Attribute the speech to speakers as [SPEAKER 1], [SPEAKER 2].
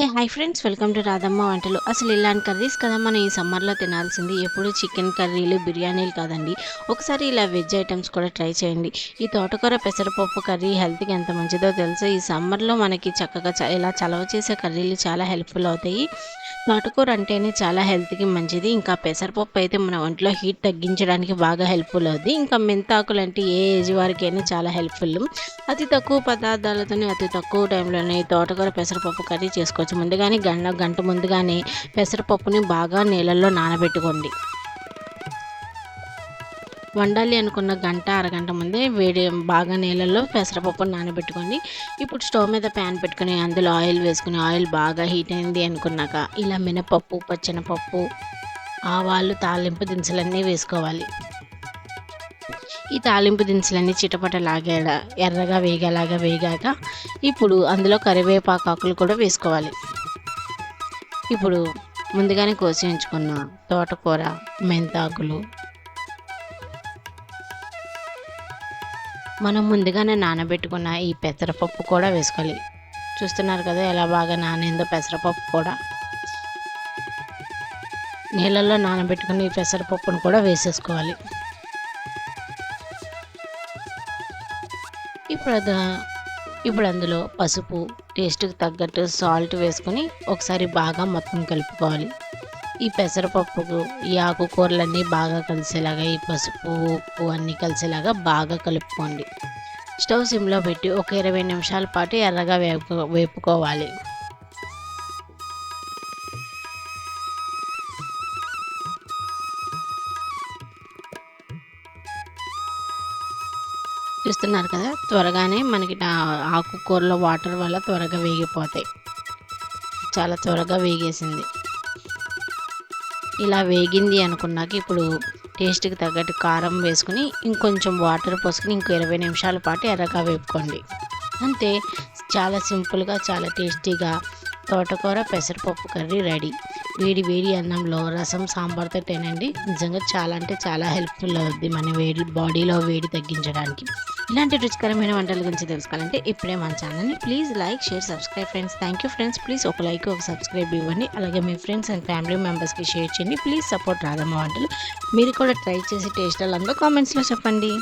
[SPEAKER 1] Hey hi friends welcome to Radhamma వంటలు. అసలు ఇలాంటి కర్రీస్ కదా మనం ఈ సమ్మర్లో తినాల్సింది. ఎప్పుడు చికెన్ కర్రీలు బిర్యానీలు కాదండి. ఒకసారి ఇలా వెజ్ ఐటమ్స్ కూడా ట్రై చేయండి. ఈ తోటకూర పెసరపప్పు కర్రీ హెల్త్కి ఎంత మంచిదో తెలుసు? ఈ సమ్మర్లో మనకి చక్కగా చ- ఇలా చలవ చేసే కర్రీలు చాలా హెల్ప్ఫుల్ అవుతాయి. తోటకూర అంటేనే చాలా హెల్త్కి మంచిది. ఇంకా పెసరపప్పు అయితే మన ఒంట్లో హీట్ తగ్గించడానికి బాగా హెల్ప్ఫుల్ అవుతుంది ఇంకా మెంతాకులు అంటే ఏ ఏజ్ వారికైనా చాలా హెల్ప్ఫుల్. అతి తక్కువ పదార్థాలతోనే అతి తక్కువ టైంలోనే ఈ తోటకూర పెసరపప్పు కర్రీ చేసుకోవచ్చు. ముందుగానే గంట గంట ముందుగానే పెసరపప్పుని బాగా నీళ్ళల్లో నానబెట్టుకోండి. వండాలి అనుకున్న గంట అరగంట ముందే వేడి బాగా నీళ్ళల్లో పెసరపప్పును నానబెట్టుకోండి. ఇప్పుడు స్టవ్ మీద ప్యాన్ పెట్టుకుని అందులో ఆయిల్ వేసుకుని ఆయిల్ బాగా హీట్ అయింది అనుకున్నాక ఇలా మినపప్పు పచ్చెనపప్పు ఆవాలు తాలింపు దినుసులన్నీ వేసుకోవాలి. ఈ తాలింపు దినుసులన్నీ చిటపటలాగా ఎర్రగా వేగేలాగా వేగాక ఇప్పుడు అందులో కరివేపాకు ఆకులు కూడా వేసుకోవాలి. ఇప్పుడు ముందుగానే కోసి ఉంచుకున్న తోటకూర మెంతాకులు. మనం ముందుగానే నానబెట్టుకున్న ఈ పెసరపప్పు కూడా వేసుకోవాలి. చూస్తున్నారు కదా ఎలా బాగా నానిందో పెసరపప్పు కూడా. నీళ్ళల్లో నానబెట్టుకుని ఈ పెసరపప్పును కూడా వేసేసుకోవాలి. ఇప్పుడు అది ఇప్పుడు అందులో పసుపు టేస్ట్కి తగ్గట్టు సాల్ట్ వేసుకొని ఒకసారి బాగా మొత్తం కలుపుకోవాలి. ఈ పెసరపప్పుకు ఈ ఆకుకూరలన్నీ బాగా కలిసేలాగా ఈ పసుపు ఉప్పు అన్నీ కలిసేలాగా బాగా కలుపుకోండి. స్టవ్ సిమ్లో పెట్టి ఒక ఇరవై నిమిషాల పాటు ఎర్రగా వేపు వేపుకోవాలి. చూస్తున్నారు కదా? త్వరగానే మనకి ఆకుకూరలో వాటర్ వల్ల త్వరగా వేగిపోతాయి. చాలా త్వరగా వేగేసింది. ఇలా వేగింది అనుకున్నాక ఇప్పుడు టేస్ట్కి తగ్గట్టు కారం వేసుకుని ఇంకొంచెం వాటర్ పోసుకుని ఇంకో ఇరవై నిమిషాల పాటు ఎర్రగా వేపుకోండి. అంతే చాలా సింపుల్గా చాలా టేస్టీగా తోటకూర పెసరపప్పు కర్రీ రెడీ. వేడి వేడి అన్నంలో రసం సాంబార్తో తినండి. నిజంగా చాలా అంటే చాలా హెల్ప్ఫుల్ అవుద్ది మన వేడి బాడీలో వేడి తగ్గించడానికి. ఇలాంటి రుచికరమైన వంటల గురించి తెలుసుకోవాలంటే ఇప్పుడే మన ఛానల్ని please like share subscribe friends thank you friends please ఒక లైక్ ఒక సబ్స్క్రైబ్ ఇవ్వండి. అలాగే మీ ఫ్రెండ్స్ అండ్ ఫ్యామిలీ మెంబర్స్కి షేర్ చేయండి. ప్లీజ్ సపోర్ట్ రాదమ్మ వంటలు. మీరు కూడా ట్రై చేసి టేస్ట్ ఎలా కామెంట్స్లో చెప్పండి.